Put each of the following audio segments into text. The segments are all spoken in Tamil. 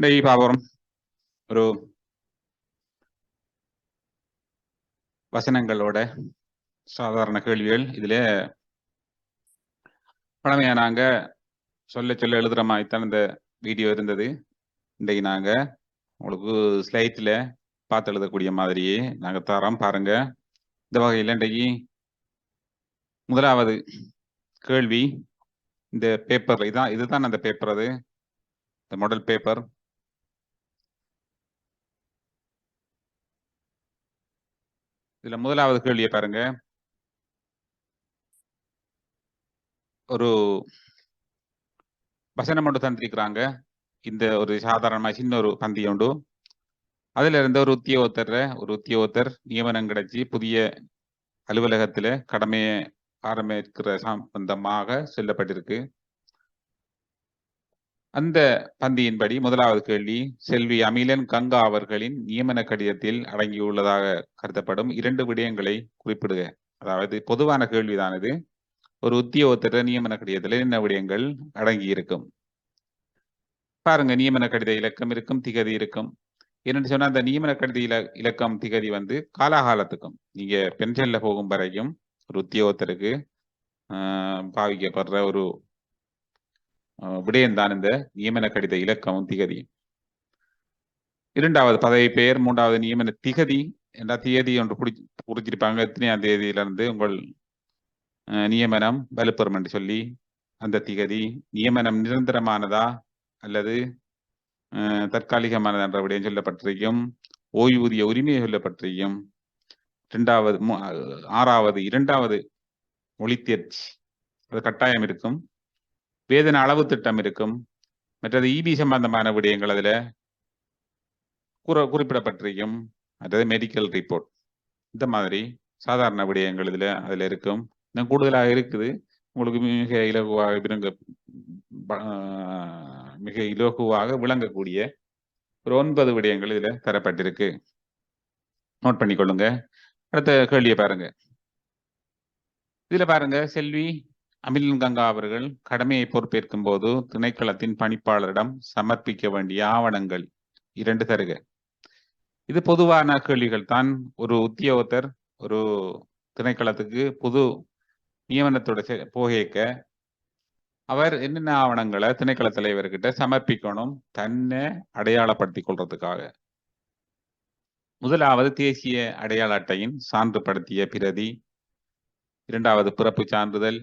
ഈ இன்னைக்கு பாபுரம் ஒரு வசனங்களோட சாதாரண கேள்விகள் இதுல பழமையா நாங்க சொல்ல சொல்ல எழுதுற மாதிரி தான் இந்த வீடியோ இருந்தது இன்றைக்கு நாங்க உங்களுக்கு ஸ்லைட்ல பார்த்து எழுதக்கூடிய மாதிரியே நாங்க தரோம் பாருங்க இந்த வகையில் இன்றைக்கு முதலாவது கேள்வி இந்த பேப்பர் இதான் இதுதான் அந்த பேப்பர் அது இந்த மாடல் பேப்பர் இதுல முதலாவது கேள்வியை பாருங்க. ஒரு வசனம் மட்டும் தந்திருக்கிறாங்க. இந்த ஒரு சாதாரணமா சின்ன ஒரு பந்தி உண்டு. அதுல இருந்த ஒரு உத்தியோகத்தர் ஒரு உத்தியோகத்தர் நியமனம் கிடைச்சி புதிய அலுவலகத்துல கடமையை ஆரம்பிக்கிற சம்பந்தமாக சொல்லப்பட்டிருக்கு. அந்த பந்தியின்படி முதலாவது கேள்வி செல்வி அமிலன் கங்கா அவர்களின் நியமன கடிதத்தில் அடங்கியுள்ளதாக கருதப்படும் இரண்டு விடயங்களை குறிப்பிடுக. அதாவது பொதுவான கேள்விதான் இது ஒரு உத்தியோகத்திட்ட நியமன கடிதத்தில் என்ன விடயங்கள் அடங்கி இருக்கும் பாருங்க நியமன கடித இலக்கம் இருக்கும் திகதி இருக்கும். என்னன்னு சொன்னா அந்த நியமன கடித இல இலக்கம் திகதி வந்து காலாகாலத்துக்கும் நீங்க பென்ஷன்ல போகும் வரைக்கும் ஒரு உத்தியோகத்தருக்கு பாவிக்கப்படுற ஒரு விடயம்தான் இந்த நியமன கடித இலக்கமும் திகதியும். இரண்டாவது பதவி பெயர் மூன்றாவது நியமன திகதி என்ற தேதி ஒன்று புடி குறிச்சிருப்பாங்க எத்தனையாம் தேதியிலிருந்து உங்கள் நியமனம் வலுப்பெறும் என்று சொல்லி அந்த திகதி நியமனம் நிரந்தரமானதா அல்லது தற்காலிகமானது என்ற விடயம் சொல்லப்பட்டிருக்கும். ஓய்வூதிய உரிமையை சொல்லப்பட்டிருக்கும். இரண்டாவது ஆறாவது இரண்டாவது மொழி தேர்ச்சி. அது கட்டாயம் இருக்கும். வேதன அளவு திட்டம் இருக்கும். மற்றது இபி சம்பந்தமான விடயங்கள் அதுல கூற குறிப்பிடப்பட்டிருக்கும். மற்றது மெடிக்கல் ரிப்போர்ட் இந்த மாதிரி சாதாரண விடயங்கள் இதுல அதுல இருக்கும். இன்னும் கூடுதலாக இருக்குது. உங்களுக்கு மிக இலகுவாக விளங்க மிக இலகுவாக விளங்கக்கூடிய ஒரு ஒன்பது விடயங்கள் இதில் தரப்பட்டிருக்கு. நோட் பண்ணிக்கொள்ளுங்க. அடுத்த கேள்வியை பாருங்க. இதில் பாருங்க செல்வி அமிலன் கங்கா அவர்கள் கடமையை பொறுப்பேற்கும் போது திணைக்களத்தின் பணிப்பாளரிடம் சமர்ப்பிக்க வேண்டிய ஆவணங்கள் இரண்டு தருக. இது பொதுவான கேள்விகள் தான். ஒரு உத்தியோகத்தர் ஒரு திணைக்களத்துக்கு புது நியமனத்தோட போகைக்க அவர் என்னென்ன ஆவணங்களை திணைக்கள தலைவர்கிட்ட சமர்ப்பிக்கணும் தன்னை அடையாளப்படுத்திக் கொள்றதுக்காக. முதலாவது தேசிய அடையாள அட்டையின் சான்றுபடுத்திய பிரதி இரண்டாவது பிறப்பு சான்றிதழ்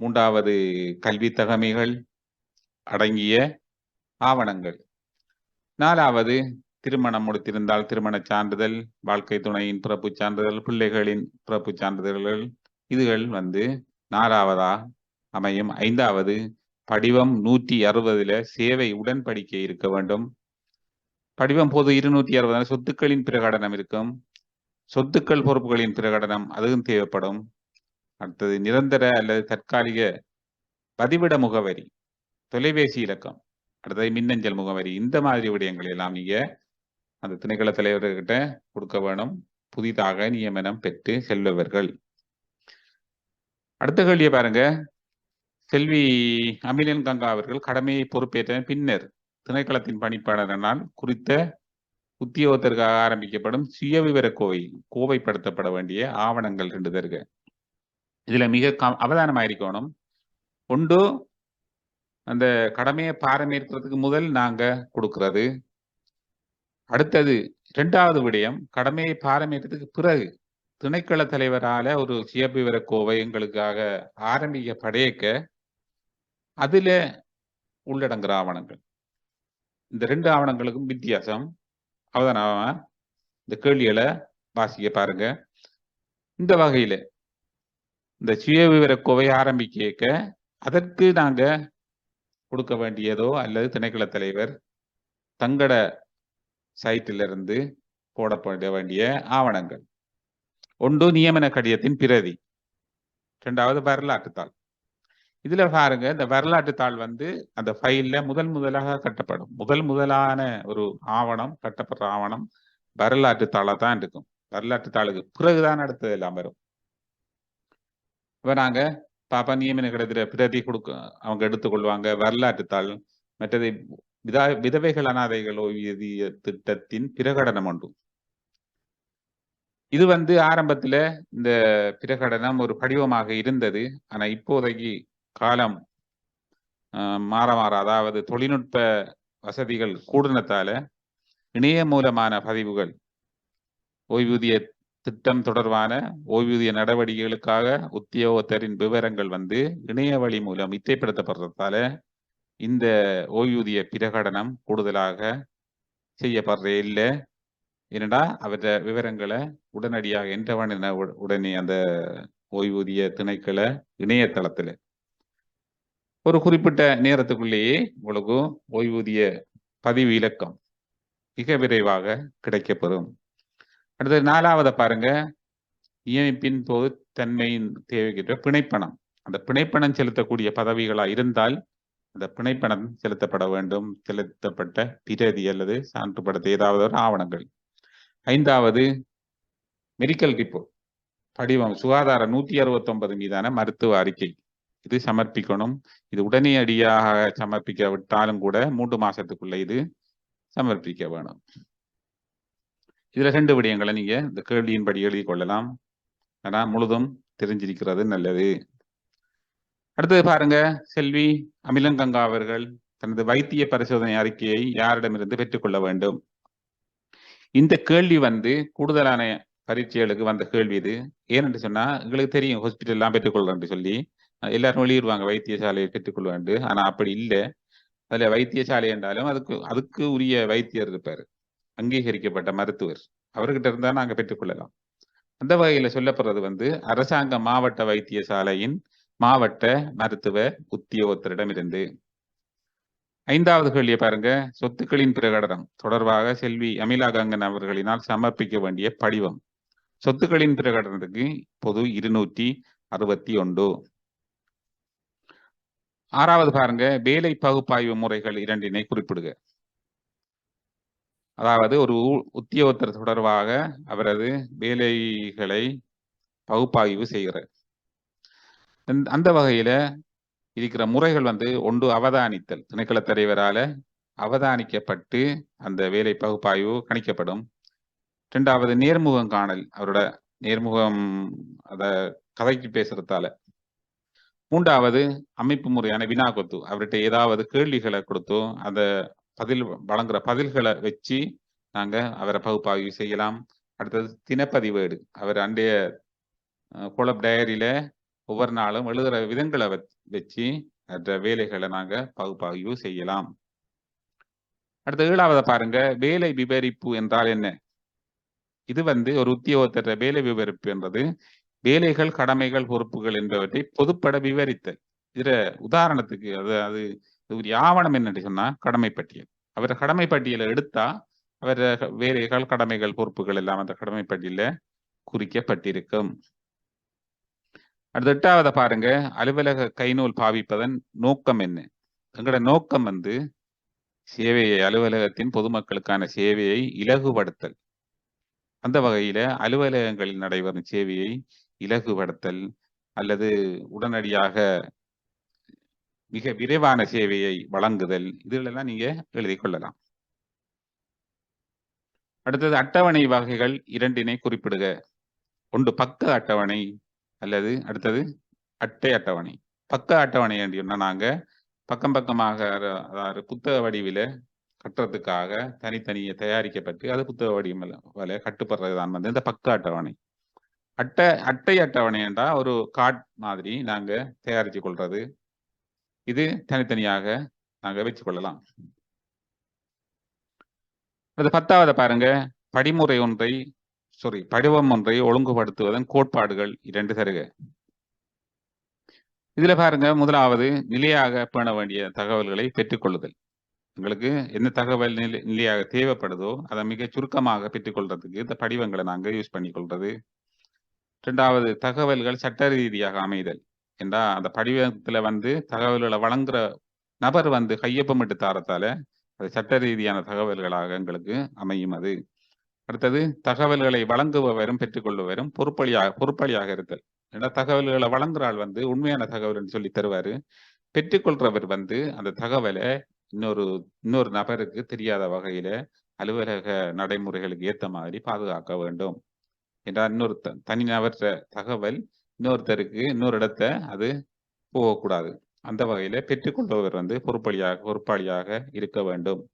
மூன்றாவது கல்வி தகமைகள் அடங்கிய ஆவணங்கள். நாலாவது திருமணம் முடித்திருந்தால் திருமண சான்றிதழ் வாழ்க்கை துணையின் பிறப்பு சான்றிதழ் பிள்ளைகளின் பிறப்பு சான்றிதழ்கள் இதுகள் வந்து நாலாவதா அமையும். ஐந்தாவது படிவம் நூற்றி அறுபதுல சேவை உடன்படிக்கை இருக்க வேண்டும். படிவம் போது இருநூற்றி அறுபது சொத்துக்களின் பிரகடனம் இருக்கும். சொத்துக்கள் பொறுப்புகளின் பிரகடனம் அதுவும் தேவைப்படும். அடுத்தது நிரந்தர அல்லது தற்காலிக பதிவிட முகவரி தொலைபேசி இலக்கம் அடுத்தது மின்னஞ்சல் முகவரி இந்த மாதிரி விடயங்கள் எல்லாம் நீங்க அந்த திணைக்கள தலைவர்கிட்ட கொடுக்க வேணும். புதிதாக நியமனம் பெற்று செல்பவர்கள். அடுத்த கேள்வியை பாருங்க. செல்வி அமிலன் கங்கா அவர்கள் கடமையை பொறுப்பேற்ற பின்னர் திணைக்களத்தின் பணிப்பாளரனால் குறித்த உத்தியோகத்திற்காக ஆரம்பிக்கப்படும் சுய விவர கோவை கோவைப்படுத்தப்பட வேண்டிய ஆவணங்கள் ரெண்டு தருக இதுல மிக அவதானமா இருக்கணும் ஒன்று அந்த கடமையை பாரமேற்கிறதுக்கு முதல் நாங்க கொடுக்கறது. அடுத்தது இரண்டாவது விடயம் கடமையை பாரமேற்றத்துக்கு பிறகு திணைக்கள தலைவரால ஒரு சுயபிவர கோவை எங்களுக்காக ஆரம்பிக்க படையக்க அதுல உள்ளடங்குற ஆவணங்கள். இந்த ரெண்டு ஆவணங்களுக்கும் வித்தியாசம். அவதான இந்த கேள்விகளை வாசிக்க பாருங்க. இந்த வகையில இந்த சுய விவர கோவை ஆரம்பிக்க அதற்கு நாங்க கொடுக்க வேண்டியதோ அல்லது திணைக்கள தலைவர் தங்கட சைட்டிலிருந்து போடப்பட வேண்டிய ஆவணங்கள். ஒன்று நியமன கடிதத்தின் பிரதி ரெண்டாவது வரலாற்று தாள். இதுல பாருங்க இந்த வரலாற்று தாள் வந்து அந்த ஃபைல்ல முதல் முதலாக கட்டப்படும். முதல் முதலான ஒரு ஆவணம் கட்டப்படுற ஆவணம் வரலாற்று தாளா தான் இருக்கும். வரலாற்று தாளுக்கு பிறகுதான் அடுத்தது எல்லாம் வரும். இப்போ நாங்க பாப்பா நியமன கடிதத்துல பிரதி கொடுக்க அவங்க எடுத்துக்கொள்வாங்க. வரலாற்றுத்தாள் மற்றது விதா விதவைகள் அனாதைகள் ஓய்வூதிய திட்டத்தின் பிரகடனம் உண்டு. இது வந்து ஆரம்பத்துல இந்த பிரகடனம் ஒரு படிவமாக இருந்தது. ஆனா இப்போதைக்கு காலம் ஆஹ், மாற மாற அதாவது தொழில்நுட்ப வசதிகள் கூடுனத்தால இணைய மூலமான பதிவுகள் ஓய்வூதிய திட்டம் தொடர்பான ஓய்வூதிய நடவடிக்கைகளுக்காக உத்தியோகத்தரின் விவரங்கள் வந்து இணைய வழி மூலம் இத்தைப்படுத்தப்படுறதால இந்த ஓய்வூதிய பிரகடனம் கூடுதலாக செய்யப்படுறே இல்லை. என்னடா அவற்ற விவரங்களை உடனடியாக என்றவன உடனே அந்த ஓய்வூதிய திணைக்கள இணையதளத்துல. ஒரு குறிப்பிட்ட நேரத்துக்குள்ளேயே உங்களுக்கு ஓய்வூதிய பதிவு இலக்கம் மிக விரைவாக கிடைக்கப்பெறும். அடுத்தது நாலாவதை பாருங்க. நியமிப்பின் போது தன்மையின் தேவைக்கிட்ட பிணைப்பணம். அந்த பிணைப்பணம் செலுத்தக்கூடிய பதவிகளா இருந்தால் அந்த பிணைப்பணம் செலுத்தப்பட வேண்டும். செலுத்தப்பட்ட பிரதி அல்லது சான்றுபடுத்த ஏதாவது ஒரு ஆவணங்கள். ஐந்தாவது மெடிக்கல் ரிப்போர்ட் படிவம் சுகாதார நூத்தி அறுபத்தி ஒன்பது மீதான மருத்துவ அறிக்கை. இது சமர்ப்பிக்கணும். இது உடனடியாக சமர்ப்பிக்க விட்டாலும் கூட மூன்று மாசத்துக்குள்ள இது சமர்ப்பிக்க வேணும். இதுல ரெண்டு விடயங்களை நீங்க இந்த கேள்வியின்படி எழுதி கொள்ளலாம். ஆனா முழுதும் தெரிஞ்சிருக்கிறது நல்லது. அடுத்தது பாருங்க செல்வி அமிலங்கங்கா அவர்கள் தனது வைத்திய பரிசோதனை அறிக்கையை யாரிடமிருந்து பெற்றுக்கொள்ள வேண்டும்? இந்த கேள்வி வந்து கூடுதலான பரீட்சைகளுக்கு வந்த கேள்வி இது. ஏனென்று சொன்னா எங்களுக்கு தெரியும் ஹாஸ்பிட்டல் எல்லாம் பெற்றுக்கொள்ளன்னு சொல்லி. எல்லாரும் வெளியிடுவாங்க வைத்தியசாலையை பெற்றுக்கொள்ள வேண்டும் ஆனா அப்படி இல்லை. அதுல வைத்தியசாலை என்றாலும் அதுக்கு அதுக்கு உரிய வைத்தியர் இருப்பாரு. அங்கீகரிக்கப்பட்ட மருத்துவர். அவர்கிட்ட இருந்தா நாங்க பெற்றுக்கொள்ளலாம் அந்த வகையில சொல்லப்படுறது வந்து அரசாங்க மாவட்ட வைத்தியசாலையின் மாவட்ட மருத்துவ உத்தியோகத்தரிடமிருந்து. ஐந்தாவது கேள்வியை பாருங்க. சொத்துக்களின் பிரகடனம். தொடர்பாக செல்வி அமிலா கங்கன் அவர்களினால் சமர்ப்பிக்க வேண்டிய படிவம். சொத்துக்களின் பிரகடனத்துக்கு பொது இருநூற்றி அறுபத்தி ஒன்று. ஆறாவது பாருங்க. வேலை பகுப்பாய்வு முறைகள் இரண்டினை குறிப்பிடுக. அதாவது ஒரு ஊ- உத்தியோகத்தர் தொடர்பாக அவரது வேலைகளை பகுப்பாய்வு செய்கிறார். அந்த- அந்த வகையில இருக்கிற முறைகள் வந்து ஒன்று அவதானித்தல். திணைக்கள தலைவரால் அவதானிக்கப்பட்டு அந்த வேலை பகுப்பாய்வு கணிக்கப்படும். ரெண்டாவது நேர்முகம் காணல். அவரோட நேர்முகம் அத கதைக்கு பேசுறதால. மூன்றாவது அமைப்பு முறையான வினாக்கொத்து. அவர்கிட்ட ஏதாவது கேள்விகளை கொடுத்தோ அந்த பதில் வழங்குற பதில்களை வச்சு நாங்க அவரை பகுப்பாய்வு செய்யலாம். அடுத்தது தினப்பதிவேடு அவர் அண்டைய குளப் டயரியில ஒவ்வொரு நாளும் எழுதுற விதங்களை வச்சு அந்த வேலைகளை நாங்க பகுப்பாய்வு செய்யலாம். அடுத்த ஏழாவதை பாருங்க. வேலை விவரிப்பு என்றால் என்ன? இது வந்து ஒரு உத்தியோகத்தர வேலை விவரிப்பு என்பது வேலைகள் கடமைகள் பொறுப்புகள் என்பவற்றை பொதுப்பட விவரித்தல். இதுல உதாரணத்துக்கு அது அது ஆவணம் என்னன்னு சொன்னா கடமை பட்டியல் அவர் கடமை பட்டியலை எடுத்தா அவர் வேலைகள் கடமைகள் பொறுப்புகள் எல்லாம் அந்த கடமை பட்டியல குறிக்கப்பட்டிருக்கும். அடுத்த எட்டாவதை பாருங்க. அலுவலக கைநூல் பாவிப்பதன் நோக்கம் என்ன? எங்களோட நோக்கம் வந்து சேவையை அலுவலகத்தின் பொதுமக்களுக்கான சேவையை இலகுபடுத்தல். அந்த வகையில அலுவலகங்களில் நடைபெறும் சேவையை இலகுபடுத்தல் அல்லது உடனடியாக மிக விரைவான சேவையை வழங்குதல் இதிலெல்லாம் நீங்க எழுதி கொள்ளலாம். அடுத்தது அட்டவணை வகைகள் இரண்டினை குறிப்பிடுக. ஒன்று பக்க அட்டவணை அல்லது அடுத்தது அட்டை அட்டவணை. பக்க அட்டவணை என்று நாங்க பக்கம் பக்கமாக அதாவது புத்தக வடிவில கட்டுறதுக்காக தனித்தனியை தயாரிக்கப்பட்டு அது புத்தக வடிவம் கட்டுப்படுறது தான் வந்து இந்த பக்க அட்டவணை. அட்டை அட்டை அட்டவணை என்றால் ஒரு கார்ட் மாதிரி நாங்க தயாரித்து கொள்வது இது தனித்தனியாக நாங்க வச்சு கொள்ளலாம். அது பத்தாவது பாருங்க. படிமுறை ஒன்றை சாரி படிவம் ஒன்றை ஒழுங்குபடுத்துவதன் கோட்பாடுகள் இரண்டு தருக. இதுல பாருங்க முதலாவது நிலையாக பேண வேண்டிய தகவல்களை பெற்றுக்கொள்ளுதல் உங்களுக்கு என்ன தகவல் நிலை நிலையாக தேவைப்படுதோ அதை மிக சுருக்கமாக பெற்றுக்கொள்றதுக்கு இந்த படிவங்களை நாங்க யூஸ் பண்ணிக்கொள்றது இரண்டாவது தகவல்கள் சட்ட ரீதியாக அமைதல். என்றா அந்த படிவத்தில் வந்து தகவல்களை வழங்குற நபர் வந்து கையொப்பமிட்டு தாரத்தால அது சட்ட ரீதியான தகவல்களாக எங்களுக்கு அமையும் அது. அடுத்தது தகவல்களை வழங்குபவரும் பெற்றுக்கொள்பவரும் பொறுப்பளியாக பொறுப்பளியாக இருத்தல். ஏன்னா தகவல்களை வழங்குறாள் வந்து உண்மையான தகவல்னு சொல்லி தருவாரு. பெற்றுக்கொள்றவர் வந்து அந்த தகவலை இன்னொரு இன்னொரு நபருக்கு தெரியாத வகையில அலுவலக நடைமுறைகளுக்கு ஏத்த மாதிரி பாதுகாக்க வேண்டும். என்றால் இன்னொரு த- தனிநபர் தகவல் இன்னொருத்தருக்கு இன்னொரு இடத்த அது போகக்கூடாது. அந்த வகையில பெற்றுக்கொள்பவர் வந்து பொறுப்பளியாக பொறுப்பாளியாக இருக்க வேண்டும்.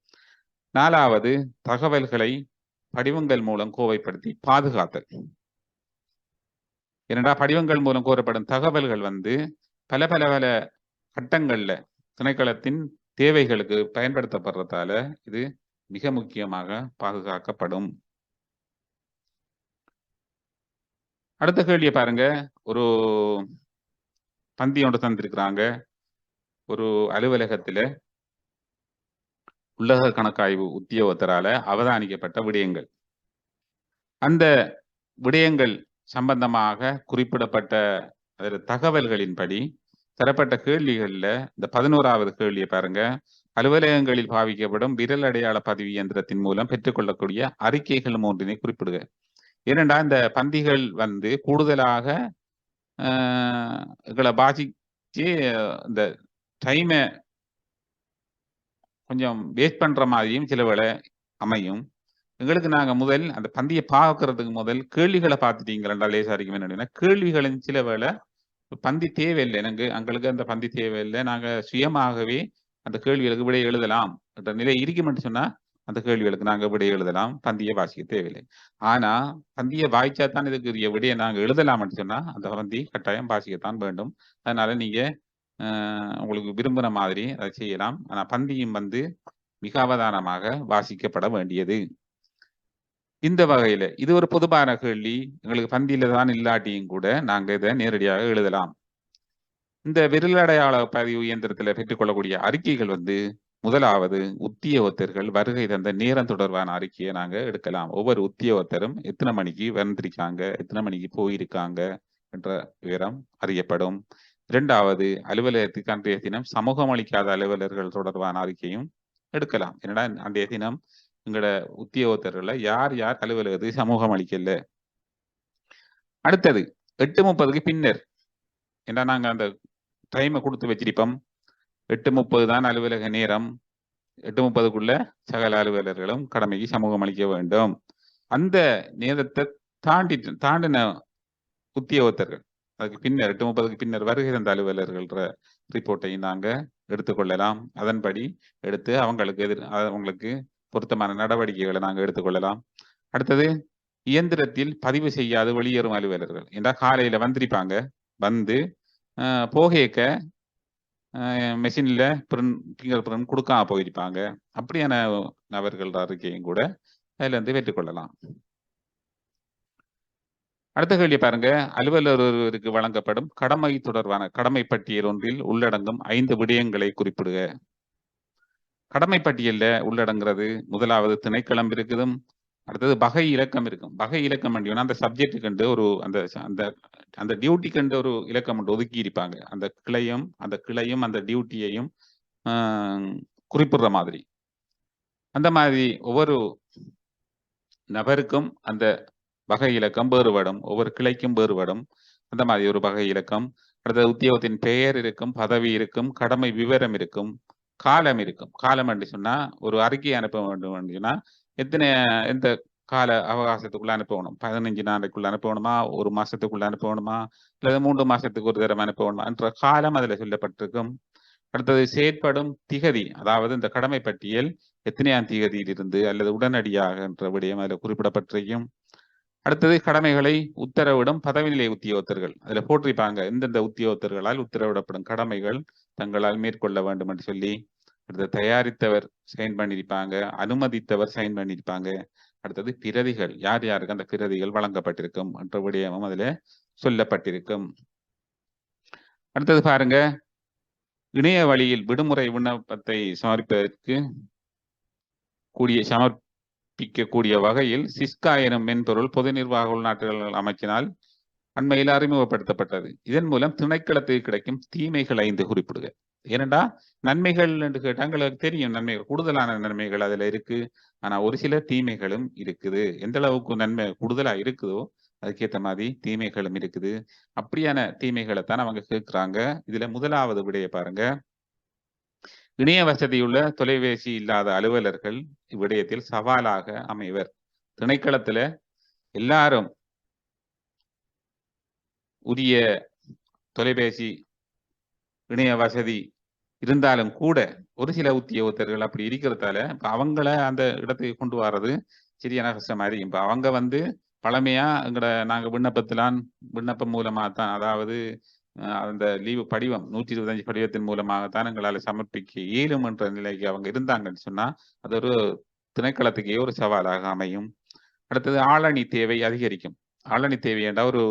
நாலாவது தகவல்களை படிவங்கள் மூலம் கோவைப்படுத்தி பாதுகாத்தல். ஏனென்றா படிவங்கள் மூலம் கோரப்படும் தகவல்கள் வந்து பல பல பல கட்டங்கள்ல திணைக்களத்தின் தேவைகளுக்கு பயன்படுத்தப்படுறதால இது மிக முக்கியமாக பாதுகாக்கப்படும். அடுத்த கேள்வியை பாருங்க. ஒரு பந்தி ஒன்று தந்திருக்கிறாங்க. ஒரு அலுவலகத்துல உள்ளக கணக்காய்வு உத்தியோகத்தரால அவதானிக்கப்பட்ட விடயங்கள். அந்த விடயங்கள் சம்பந்தமாக குறிப்பிடப்பட்ட அதில் தகவல்களின்படி தரப்பட்ட கேள்விகள்ல இந்த பதினோராவது கேள்வியை பாருங்க. அலுவலகங்களில் பாவிக்கப்படும் விரல் அடையாள பதிவு இயந்திரத்தின் மூலம் பெற்றுக்கொள்ளக்கூடிய அறிக்கைகள் மூன்றினை குறிப்பிடுக. ஏனென்றா இந்த பந்திகள் வந்து கூடுதலாக ஆஹ், எங்களை பாதிச்சு இந்த டைமை கொஞ்சம் வேஸ்ட் பண்ற மாதிரியும் சில வேளை அமையும். எங்களுக்கு நாங்க முதல் அந்த பந்தியை பார்க்கறதுக்கு முதல் கேள்விகளை பார்த்துட்டீங்களா? லேசாரிக்கும் என்ன கேள்விகளின் சில வேளை பந்தி தேவையில்லை. எனக்கு எங்களுக்கு அந்த பந்தி தேவையில்லை. நாங்க சுயமாகவே அந்த கேள்விகளுக்கு விடை எழுதலாம் என்ற நிலை இருக்குமென்று சொன்னா அந்த கேள்விகளுக்கு நாங்க விடை எழுதலாம். பந்தியை வாசிக்க தேவையில்லை. ஆனா பந்தியை வாய்ச்சா தான் இதுக்குரிய விடையை நாங்க எழுதலாம்னு சொன்னா அந்த பந்தி கட்டாயம் வாசிக்கத்தான் வேண்டும். அதனால நீங்க உங்களுக்கு விரும்புகிற மாதிரி அதை செய்யலாம். ஆனா பந்தியும் வந்து மிக அவதானமாக வாசிக்கப்பட வேண்டியது. இந்த வகையில இது ஒரு பொதுவான கேள்வி. எங்களுக்கு பந்தியில தான் இல்லாட்டியும் கூட நாங்க இதை நேரடியாக எழுதலாம். இந்த விரலடையாள பதிவு இயந்திரத்துல பெற்றுக்கொள்ளக்கூடிய அறிக்கைகள் வந்து முதலாவது உத்தியோகத்தர்கள் வருகை தந்த நேரம் தொடர்பான அறிக்கையை நாங்க எடுக்கலாம். ஒவ்வொரு உத்தியோகத்தரும் எத்தனை மணிக்கு வந்திருக்காங்க எத்தனை மணிக்கு போயிருக்காங்க என்ற விவரம் அறியப்படும். இரண்டாவது அலுவலகத்துக்கு அன்றைய தினம் சமூகம் அளிக்காத அலுவலர்கள் தொடர்பான அறிக்கையும் எடுக்கலாம். என்னடா அன்றைய தினம் எங்களோட உத்தியோகத்தர்கள்ல யார் யார் அலுவலகத்துக்கு சமூகம் அளிக்கல? அடுத்தது எட்டு முப்பதுக்கு பின்னர். ஏன்னா நாங்க அந்த டைமை கொடுத்து வச்சிருப்போம். எட்டு முப்பது தான் அலுவலக நேரம். எட்டு முப்பதுக்குள்ள சகல அலுவலர்களும் கடமைக்கு சமூகம் அளிக்க வேண்டும். அந்த நேரத்தை தாண்டி தாண்டின உத்தியோகத்தர்கள் அதுக்கு பின்னர் எட்டு முப்பதுக்கு பின்னர் வருகை தந்த அலுவலர்கள்ன்ற ரிப்போர்ட்டையும் நாங்க எடுத்துக்கொள்ளலாம். அதன்படி எடுத்து அவங்களுக்கு எதிர் அவங்களுக்கு பொருத்தமான நடவடிக்கைகளை நாங்க எடுத்துக்கொள்ளலாம். அடுத்தது இயந்திரத்தில் பதிவு செய்யாது வெளியேறும் அலுவலர்கள். என்றால் காலையில வந்திருப்பாங்க வந்து ஆஹ் போகேக்க மெஷின்ல பிரிண்ட் ஃபிங்கர் பிரிண்ட் கொடுக்காம போயிருப்பாங்க. அப்படியான நபர்கள் அறிக்கையும் கூட அதிலிருந்து பெற்றுக்கொள்ளலாம் அடுத்த கேள்வி பாருங்க. அலுவலர் ஒருவருக்கு வழங்கப்படும் கடமை தொடர்பான கடமை பட்டியல் ஒன்றில் உள்ளடங்கும் ஐந்து விடயங்களை குறிப்பிடுக. கடமை பட்டியலில் உள்ளடங்குறது முதலாவது திணைக்களம் இருக்குதும் அடுத்தது வகை இலக்கம் இருக்கும். வகை இலக்கம் வேண்டியனா அந்த சப்ஜெக்டுக்கு கண்டு ஒரு அந்த அந்த அந்த டியூட்டி கண்டு ஒரு இலக்கம் ஒதுக்கி இருப்பாங்க. அந்த கிளையும் அந்த கிளையும் அந்த டியூட்டியையும் குறிப்பிடுற மாதிரி. அந்த மாதிரி ஒவ்வொரு நபருக்கும் அந்த வகை இலக்கம் வேறுபடும். ஒவ்வொரு கிளைக்கும் வேறுபடும். அந்த மாதிரி ஒரு வகை இலக்கம். அடுத்த உத்தியோகத்தின் பெயர் இருக்கும் பதவி இருக்கும் கடமை விவரம் இருக்கும் காலம் இருக்கும். காலம் என்று சொன்னா ஒரு அறிக்கை அனுப்ப வேண்டும் சொன்னா எத்தனை எந்த கால அவகாசத்துக்குள்ள அனுப்பணும். பதினஞ்சு நாளைக்குள்ள அனுப்பணுமா? ஒரு மாசத்துக்குள்ள அனுப்பணுமா? அல்லது மூன்று மாசத்துக்கு ஒரு தடவை அனுப்பணுமா? என்ற காலம் அதுல சொல்லப்பட்டிருக்கும். அடுத்தது செயற்படும் திகதி அதாவது இந்த கடமை பட்டியல் எத்தனையாம் திகதியில் இருந்து அல்லது உடனடியாக என்ற விடயம் அதில் குறிப்பிடப்பட்டிருக்கும். அடுத்தது கடமைகளை உத்தரவிடும் பதவி நிலை உத்தியோகத்தர்கள். அதுல போட்டிருப்பாங்க எந்தெந்த உத்தியோகத்தர்களால் உத்தரவிடப்படும் கடமைகள் தங்களால் மேற்கொள்ள வேண்டும் என்று சொல்லி அடுத்த தயாரித்தவர் சைன் பண்ணியிருப்பாங்க அனுமதித்தவர் சைன் பண்ணியிருப்பாங்க. அடுத்தது பிரதிகள். யார் யாருக்கு அந்த பிரதிகள் வழங்கப்பட்டிருக்கும்? என்ற விடயமும் அதில் சொல்லப்பட்டிருக்கும். அடுத்தது பாருங்க. இணைய வழியில் விடுமுறை விண்ணப்பத்தை சமர்ப்பதற்கு கூடிய சமர்ப்பிக்கக்கூடிய வகையில் சிஸ்கா எனும் மென்பொருள் பொது நிர்வாக உள்நாட்டுகள் அமைச்சினால் அண்மையில் அறிமுகப்படுத்தப்பட்டது. இதன் மூலம் திணைக்களத்துக்கு கிடைக்கும் தீமைகள் ஐந்து குறிப்பிடுக. ஏனண்டா நன்மைகள் என்று கேட்டால் தெரியும். நன்மைகள் கூடுதலான நன்மைகள் அதுல இருக்கு. ஆனா ஒரு சில தீமைகளும் இருக்குது. எந்த அளவுக்கு நன்மை கூடுதலா இருக்குதோ அதுக்கேற்ற மாதிரி தீமைகளும் இருக்குது. அப்படியான தீமைகளை தான் அவங்க கேட்குறாங்க. இதுல முதலாவது விடைய பாருங்க. இணைய வசதியுள்ள தொலைபேசி இல்லாத அலுவலர்கள் இவ்விடயத்தில் சவாலாக அமைவர். திணைக்களத்துல எல்லாரும் உரிய தொலைபேசி இணைய வசதி இருந்தாலும் கூட ஒரு சில உத்தியோகத்தர்கள் அப்படி இருக்கிறதால இப்ப அவங்கள அந்த இடத்துக்கு கொண்டு வர்றது சரியான கஷ்டமா இருக்கும் இப்ப அவங்க வந்து பழமையா எங்கட நாங்க விண்ணப்பத்திலான் விண்ணப்பம் மூலமாக தான் அதாவது அஹ், அந்த லீவு படிவம் நூற்றி இருபத்தஞ்சு படிவத்தின் மூலமாகத்தான் எங்களால் சமர்ப்பிக்க இயலும் என்ற நிலைக்கு அவங்க இருந்தாங்கன்னு சொன்னா அது ஒரு திணைக்களத்துக்கே ஒரு சவாலாக அமையும். அடுத்தது ஆளணி தேவை அதிகரிக்கும். ஆளணி தேவை என்றால் ஒரு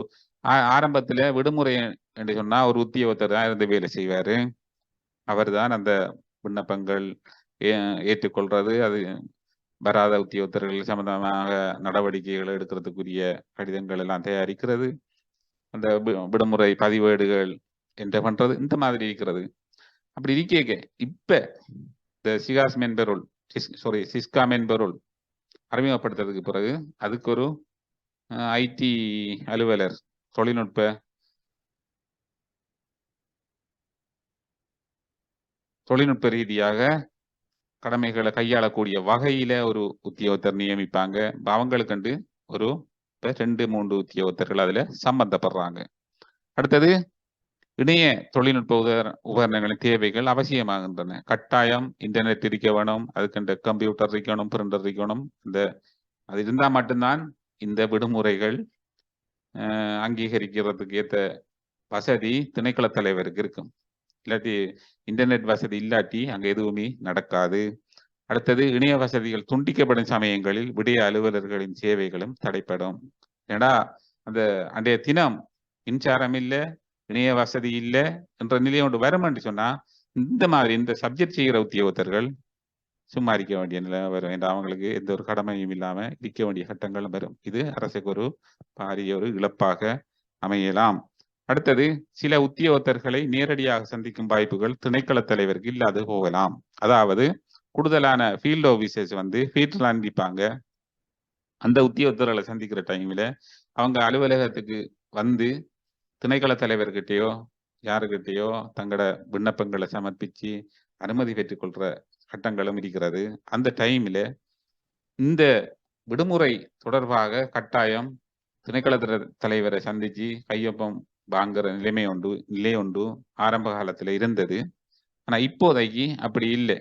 ஆ- ஆரம்பத்துல விடுமுறை என்று சொன்னா ஒரு உத்தியோகத்தர் தான் இருந்து வேலை செய்வாரு. அவர்தான் அந்த விண்ணப்பங்கள் ஏ- ஏற்றுக்கொள்றது. அது வராத உத்தியோகத்தர்கள் சம்பந்தமாக நடவடிக்கைகள் எடுக்கிறதுக்குரிய கடிதங்கள் எல்லாம் தயாரிக்கிறது. அந்த வி- விடுமுறை பதிவேடுகள் என்ன பண்றது இந்த மாதிரி இருக்கிறது. அப்படி இருக்கேங்க இப்ப இந்த சிகாஸ் மென்பொருள் சாரி சிஸ்கா மென்பொருள் அறிமுகப்படுத்துறதுக்கு பிறகு அதுக்கு ஒரு ஐடி அலுவலர் தொழில்நுட்ப தொழில்நுட்ப ரீதியாக கடமைகளை கையாளக்கூடிய வகையில ஒரு உத்தியோகத்தர் நியமிப்பாங்க. இப்ப அவங்களுக்குண்டு ஒரு ரெண்டு மூன்று உத்தியோகத்தர்கள் அதுல சம்பந்தப்படுறாங்க. அடுத்தது இணைய தொழில்நுட்ப உதர உபகரணங்களின் தேவைகள் அவசியமாகின்றன. கட்டாயம் இன்டர்நெட் இருக்க வேணும் அதுக்கண்டு கம்ப்யூட்டர் இருக்கணும் பிரிண்டர் இருக்கணும். இந்த அது இருந்தா மட்டும்தான் இந்த விடுமுறைகள் அங்கீகரிக்கிறதுக்கு ஏத்த வசதி திணைக்கள தலைவருக்கு இருக்கும். இல்லாட்டி இன்டர்நெட் வசதி இல்லாட்டி அங்க எதுவுமே நடக்காது. அடுத்தது இணைய வசதிகள் துண்டிக்கப்படும் சமயங்களில் விடைய அலுவலர்களின் சேவைகளும் தடைப்படும் ஏன்னா அந்த அன்றைய தினம் மின்சாரம் இல்ல இணைய வசதி இல்ல என்ற நிலை ஒன்று வரும் சொன்னால் சொன்னா இந்த மாதிரி இந்த சப்ஜெக்ட் செய்கிற உத்தியோகத்தர்கள் சும்மா இருக்க வேண்டிய நிலை வரும். என்ற அவங்களுக்கு எந்த ஒரு கடமையும் இல்லாம இருக்க வேண்டிய கட்டங்களும் வரும். இது அரசுக்கு ஒரு பாரிய ஒரு இழப்பாக அமையலாம். அடுத்தது சில உத்தியோகத்தர்களை நேரடியாக சந்திக்கும் வாய்ப்புகள் திணைக்கள தலைவருக்கு இல்லாது போகலாம். அதாவது கூடுதலான ஃபீல்டு ஆஃபீஸர்ஸ் வந்து ஃபீல்டில் அனுப்பிப்பாங்க. அந்த உத்தியோகத்தர்களை சந்திக்கிற டைம்ல அவங்க அலுவலகத்துக்கு வந்து திணைக்கள தலைவர்கிட்டயோ யாருக்கிட்டயோ தங்களோட விண்ணப்பங்களை சமர்ப்பித்து அனுமதி பெற்றுக்கொள்கிற கட்டங்களும் இருக்கிறது. அந்த டைம்ல இந்த விடுமுறை தொடர்பாக கட்டாயம் திணைக்கள தலைவரை சந்தித்து கையொப்பம் வாங்குற நிலைமை உண்டு நிலை உண்டு ஆரம்ப காலத்துல இருந்தது. ஆனா இப்போதைக்கு அப்படி இல்லை.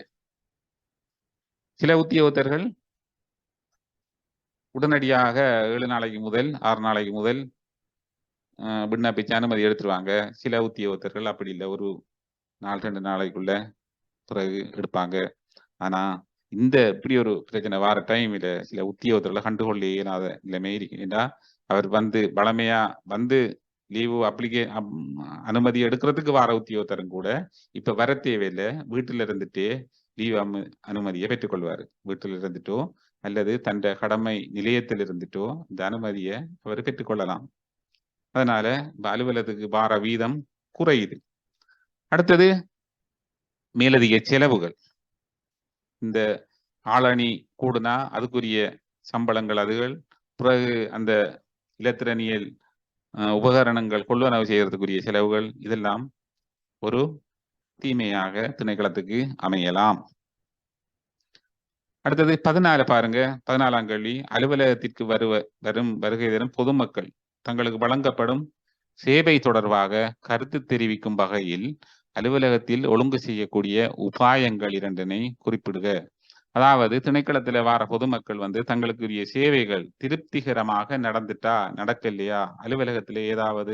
சில உத்தியோகத்தர்கள் உடனடியாக ஏழு நாளைக்கு முதல் ஆறு நாளைக்கு முதல் விண்ணப்பிச்சு அனுமதி எடுத்துருவாங்க. சில உத்தியோகத்தர்கள் அப்படி இல்லை. ஒரு நாலு ரெண்டு நாளைக்குள்ள பிறகு எடுப்பாங்க. ஆனா இந்த இப்படி ஒரு பிரச்சனை வார டைம்ல சில உத்தியோகத்தர்களை கண்டுகொள்ள இயலாத நிலைமை இருக்கின்றா அவர் வந்து பழமையா வந்து லீவு அப்ளிகே அனுமதி எடுக்கிறதுக்கு வார உத்தியோகத்தரும் கூட இப்ப வர தேவையில்லை வீட்டுல இருந்துட்டே லீவ் அமு அனுமதியை பெற்றுக்கொள்வார். வீட்டில் இருந்துட்டோ அல்லது தன்ட கடமை நிலையத்தில் இருந்துட்டோ இந்த அனுமதியை அவர் பெற்றுக்கொள்ளலாம். அதனால இப்ப அலுவலகத்துக்கு வார வீதம் குறையுது. அடுத்தது மேலதிக செலவுகள். இந்த ஆளணி கூடுனா அதுக்குரிய சம்பளங்கள் அதுகள் பிறகு அந்த இலத்திரனியல் உபகரணங்கள் கொள்வனவு செய்யறதுக்குரிய செலவுகள் இதெல்லாம் ஒரு தீமையாக திணைக்களத்துக்கு அமையலாம். அடுத்தது பதினாலு பாருங்க. பதினாலாம் கேள்வி. அலுவலகத்திற்கு வருவ வரும் வருகை தரும் பொதுமக்கள் தங்களுக்கு வழங்கப்படும் சேவை தொடர்பாக கருத்து தெரிவிக்கும் வகையில் அலுவலகத்தில் ஒழுங்கு செய்யக்கூடிய உபாயங்கள் இரண்டினை குறிப்பிடுக. அதாவது திணைக்களத்துல வார பொதுமக்கள் வந்து தங்களுக்குரிய சேவைகள் திருப்திகரமாக நடந்துட்டா நடக்கலையா? அலுவலகத்துல ஏதாவது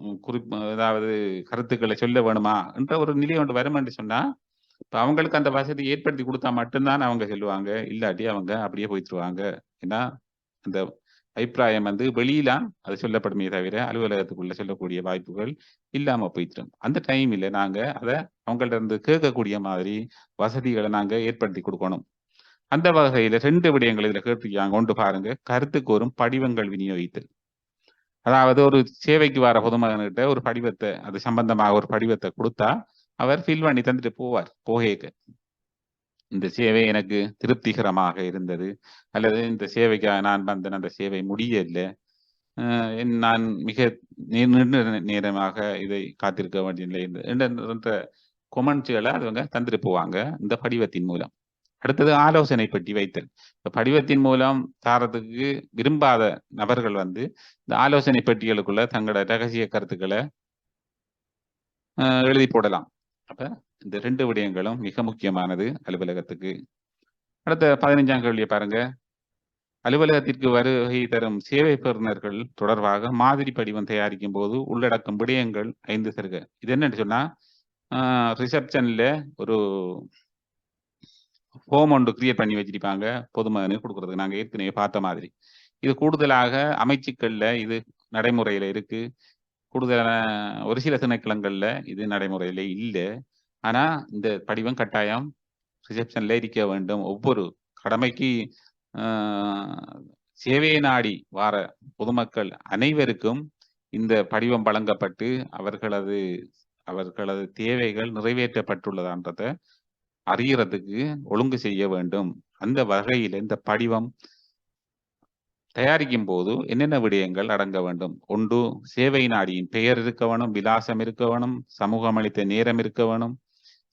உம், குறிப்பு ஏதாவது கருத்துக்களை சொல்ல வேணுமா? என்ற ஒரு நிலை ஒன்று வரும் என்று சொன்னா இப்ப அவங்களுக்கு அந்த வசதி ஏற்படுத்தி கொடுத்தா மட்டும்தான் அவங்க சொல்லுவாங்க. இல்லாட்டி அவங்க அப்படியே போயிட்டுருவாங்க. ஏன்னா அந்த அபிப்பிராயம் வந்து வெளியில அது சொல்லப்படுமே தவிர அலுவலகத்துக்குள்ள சொல்லக்கூடிய வாய்ப்புகள் இல்லாம போயிட்டுரும். அந்த டைம்ல நாங்க அதை அவங்கள்ட்ட இருந்து கேட்கக்கூடிய மாதிரி வசதிகளை நாங்க ஏற்படுத்தி கொடுக்கணும். அந்த வகையில ரெண்டு விடயங்கள் இதுல கேட்டிருக்காங்க. கொண்டு பாருங்க. கருத்து கோரும் படிவங்கள் விநியோகித்தல். அதாவது ஒரு சேவைக்கு வர பொதுமகன்கிட்ட ஒரு படிவத்தை அது சம்பந்தமாக ஒரு படிவத்தை கொடுத்தா அவர் ஃபில் பண்ணி தந்துட்டு போவார். போகேக்கு. இந்த சேவை எனக்கு திருப்திகரமாக இருந்தது. அல்லது இந்த சேவைக்காக நான் வந்தேன் அந்த சேவை முடியல. நான் மிக நீ- நீண்ட நேரமாக இதை காத்திருக்க வேண்டியதில்லை என்ற என்ற கொமெண்ட்ஸ்களை அதுவங்க தந்துட்டு போவாங்க இந்த படிவத்தின் மூலம். அடுத்தது ஆலோசனை பெட்டி வைத்தல். இந்த படிவத்தின் மூலம் தாரத்துக்கு விரும்பாத நபர்கள் வந்து இந்த ஆலோசனை பெட்டிகளுக்குள்ள தங்களோட ரகசிய கருத்துக்களை எழுதி போடலாம். அப்ப இந்த ரெண்டு விடயங்களும் மிக முக்கியமானது அலுவலகத்துக்கு. அடுத்த பதினைஞ்சாம் கேள்வியை பாருங்க. அலுவலகத்திற்கு வருகை தரும் சேவை பெறுநர்கள் தொடர்பாக மாதிரி படிவம் தயாரிக்கும் போது உள்ளடக்கும் விடயங்கள் ஐந்து சருக. இது என்னன்னு சொன்னா ரிசப்ஷன்ல ஒரு ஹோம் ஒன்று கிரியேட் பண்ணி வச்சிருப்பாங்க. பொதுமகனு கொடுக்கறதுக்கு நாங்க ஏற்கனவே பார்த்த மாதிரி. இது கூடுதலாக அமைச்சுக்கள்ல இது நடைமுறையில இருக்கு. கூடுதலான ஒரு சில திணைக்களங்கள்ல இது நடைமுறையில இல்லை. ஆனா இந்த படிவம் கட்டாயம் ரிசப்ஷன்ல இருக்க வேண்டும். ஒவ்வொரு கடமைக்கு ஆஹ், சேவையை நாடி வார பொதுமக்கள் அனைவருக்கும் இந்த படிவம் வழங்கப்பட்டு அவர்களது அவர்களது தேவைகள் நிறைவேற்றப்பட்டுள்ளதான்றத அறியறதுக்கு ஒழுங்கு செய்ய வேண்டும். அந்த வகையில் இந்த படிவம் தயாரிக்கும் போது என்னென்ன விடயங்கள் அடங்க வேண்டும்? ஒன்று சேவை நாடியின் பெயர் இருக்க வேணும் விலாசம் இருக்க வேணும் சமூகம் அளித்த நேரம் இருக்க வேணும்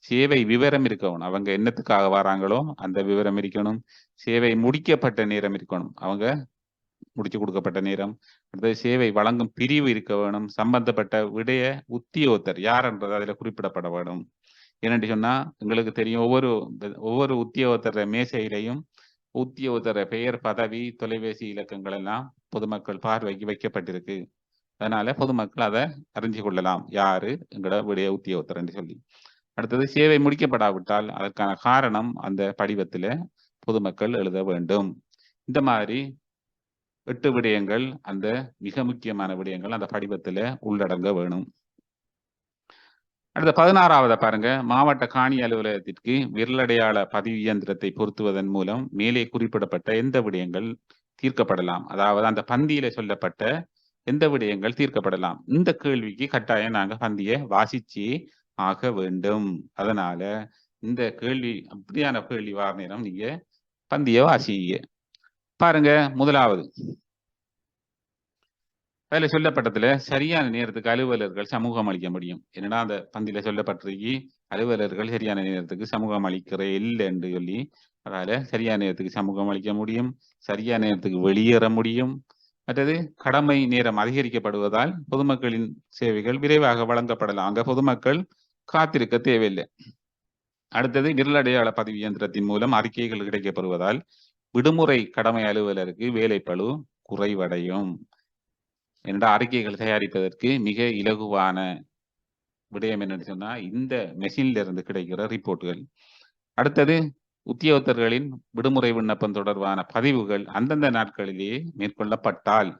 சேவை விவரம் இருக்கணும். அவங்க என்னத்துக்காக வராங்களோ அந்த விவரம் இருக்கணும். சேவை முடிக்கப்பட்ட நேரம் இருக்கணும். அவங்க முடிச்சு கொடுக்கப்பட்ட நேரம். அடுத்தது சேவை வழங்கும் பிரிவு இருக்க வேணும். சம்பந்தப்பட்ட விடைய உத்தியோகத்தர் யார்ன்றது அதுல குறிப்பிடப்பட வேணும். என்னன்னு சொன்னா எங்களுக்கு தெரியும் ஒவ்வொரு ஒவ்வொரு உத்தியோகத்தர மேசையிலையும் உத்தியோகத்தர பெயர் பதவி தொலைபேசி இலக்கங்கள் எல்லாம் பொதுமக்கள் பார்வைக்கு வைக்கப்பட்டிருக்கு. அதனால பொதுமக்கள் அதை அறிஞ்சு கொள்ளலாம். யாரு? எங்களோட விடைய உத்தியோகத்தர்ன்னு சொல்லி. அடுத்தது சேவை முடிக்கப்படாவிட்டால் அதற்கான காரணம் அந்த படிவத்துல பொதுமக்கள் எழுத வேண்டும். இந்த மாதிரி எட்டு விடயங்கள் அந்த மிக முக்கியமான விடயங்கள் அந்த படிவத்துல உள்ளடங்க வேணும். அடுத்த பதினாறாவது பாருங்க. மாவட்ட காணி அலுவலகத்திற்கு விரலடையாள பதிவு இயந்திரத்தை பொருத்துவதன் மூலம் மேலே குறிப்பிடப்பட்ட எந்த விடயங்கள் தீர்க்கப்படலாம்? அதாவது அந்த பந்தியில சொல்லப்பட்ட எந்த விடயங்கள் தீர்க்கப்படலாம்? இந்த கேள்விக்கு கட்டாயம் நாங்க பந்தியை வாசிச்சு ஆக வேண்டும். அதனால இந்த கேள்வி அப்படியான கேள்வி வார நேரம் நீங்க பந்திய வாசிங்க. பாருங்க முதலாவது. அதில் சொல்லப்பட்டதுல சரியான நேரத்துக்கு அலுவலர்கள் சமூகம் அளிக்க முடியும். என்னன்னா அந்த பந்தியில சொல்லப்பட்டிருக்கு? அலுவலர்கள் சரியான நேரத்துக்கு சமூகம் அளிக்கிற இல்லை என்று சொல்லி அதால சரியான நேரத்துக்கு சமூகம் அளிக்க முடியும் சரியான நேரத்துக்கு வெளியேற முடியும். மற்றது கடமை நேரம் அதிகரிக்கப்படுவதால் பொதுமக்களின் சேவைகள் விரைவாக வழங்கப்படலாம். அங்க பொதுமக்கள் காத்திருக்க தேவையில்லை. அடுத்தது விரலடையாள பதிவு இயந்திரத்தின் மூலம் அறிக்கைகள் கிடைக்கப்படுவதால் விடுமுறை கடமை அலுவலருக்கு வேலைப்பழு குறைவடையும். என்ற அறிக்கைகள் தயாரிப்பதற்கு மிக இலகுவான விடயம் என்னன்னு சொன்னா இந்த மெஷின்ல இருந்து கிடைக்கிற ரிப்போர்ட்டுகள் அடுத்தது உத்தியோகத்தர்களின் விடுமுறை விண்ணப்பம் தொடர்பான பதிவுகள் அந்தந்த நாட்களிலேயே மேற்கொள்ளப்பட்டால்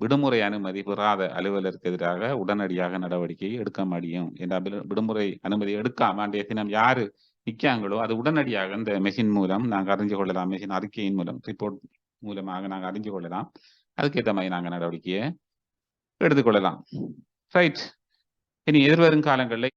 விடுமுறை அனுமதி பெறாத அலுவலருக்கு எதிராக உடனடியாக நடவடிக்கை எடுக்க முடியும். இந்த விடுமுறை அனுமதி எடுக்காம அன்றைய தினம் யாரு நிக்காங்களோ அது உடனடியாக இந்த மெஷின் மூலம் நாங்கள் அறிஞ்சு கொள்ளலாம். மெஷின் அறிக்கையின் மூலம் ரிப்போர்ட் மூலமாக நாங்கள் அறிஞ்சு கொள்ளலாம். அதுக்கேற்ற மாதிரி நாங்கள் நடவடிக்கையை எடுத்துக்கொள்ளலாம் ரைட் இனி எதிர்வரும் காலங்களில்